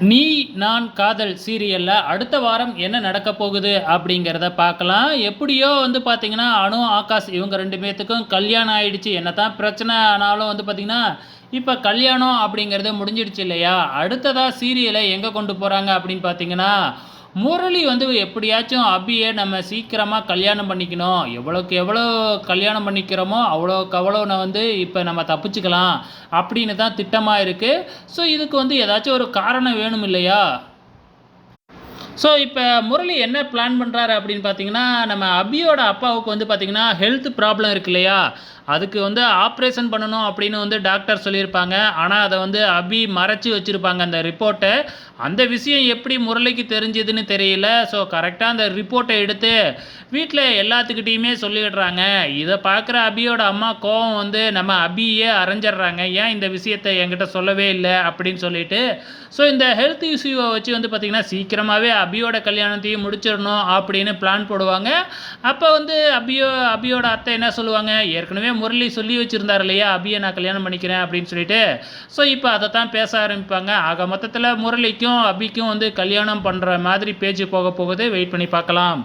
நீ நான் காதல் சீரியலில் அடுத்த வாரம் என்ன நடக்க போகுது அப்படிங்கிறத பார்க்கலாம். எப்படியோ வந்து பார்த்தீங்கன்னா அனு ஆகாஷ் இவங்க ரெண்டு பேர்த்துக்கும் கல்யாணம் ஆயிடுச்சு. என்ன தான் பிரச்சனை ஆனாலும் வந்து பார்த்தீங்கன்னா இப்போ கல்யாணம் அப்படிங்கிறது முடிஞ்சிடுச்சு இல்லையா? அடுத்ததாக சீரியலை எங்கே கொண்டு போகிறாங்க அப்படின்னு பார்த்தீங்கன்னா முரளி வந்து எப்படியாச்சும் அபியை நம்ம சீக்கிரமாக கல்யாணம் பண்ணிக்கணும். எவ்வளோக்கு எவ்வளோ கல்யாணம் பண்ணிக்கிறோமோ அவ்வளோக்கு அவ்வளோ நான் வந்து இப்போ நம்ம தப்பிச்சுக்கலாம் அப்படின்னு தான் திட்டமாக இருக்குது ஸோ இதுக்கு வந்து ஏதாச்சும் ஒரு காரணம் வேணும் இல்லையா? ஸோ இப்போ முரளி என்ன பிளான் பண்ணுறாரு அப்படின்னு பார்த்தீங்கன்னா நம்ம அபியோட அப்பாவுக்கு வந்து பார்த்திங்கன்னா ஹெல்த் ப்ராப்ளம் இருக்கு இல்லையா? அதுக்கு வந்து ஆப்ரேஷன் பண்ணணும் அப்படின்னு வந்து டாக்டர் சொல்லியிருப்பாங்க. ஆனால் அதை வந்து அபி மறைச்சி வச்சுருப்பாங்க அந்த ரிப்போர்ட்டை அந்த விஷயம் எப்படி முரளிக்கு தெரிஞ்சதுன்னு தெரியல. ஸோ கரெக்டாக அந்த ரிப்போர்ட்டை எடுத்து வீட்டில் எல்லாத்துக்கிட்டேயுமே சொல்லிடுறாங்க. இதை பார்க்குற அபியோட அம்மா கோவம் வந்து நம்ம அபியே அரைஞ்சிடுறாங்க. ஏன் இந்த விஷயத்தை என்கிட்ட சொல்லவே இல்லை அப்படின்னு சொல்லிட்டு. ஸோ இந்த ஹெல்த் இஷ்யூவை வச்சு வந்து பார்த்திங்கன்னா சீக்கிரமாகவே அபியோட கல்யாணத்தையும் முடிச்சிடணும் அப்படின்னு பிளான் போடுவாங்க. அப்போ வந்து அபியோ அபியோட அத்தை என்ன சொல்லுவாங்க? ஏற்கனவே முரளி சொல்லி வச்சுருந்தார் இல்லையா? அபியை நான் கல்யாணம் பண்ணிக்கிறேன் அப்படின்னு சொல்லிட்டு. ஸோ இப்போ அதை தான் பேச ஆரம்பிப்பாங்க. ஆக மொத்தத்தில் முரளிக்கும் அபிக்கும் வந்து கல்யாணம் பண்ணுற மாதிரி பேச்சு போக போகுது. வெயிட் பண்ணி பார்க்கலாம்.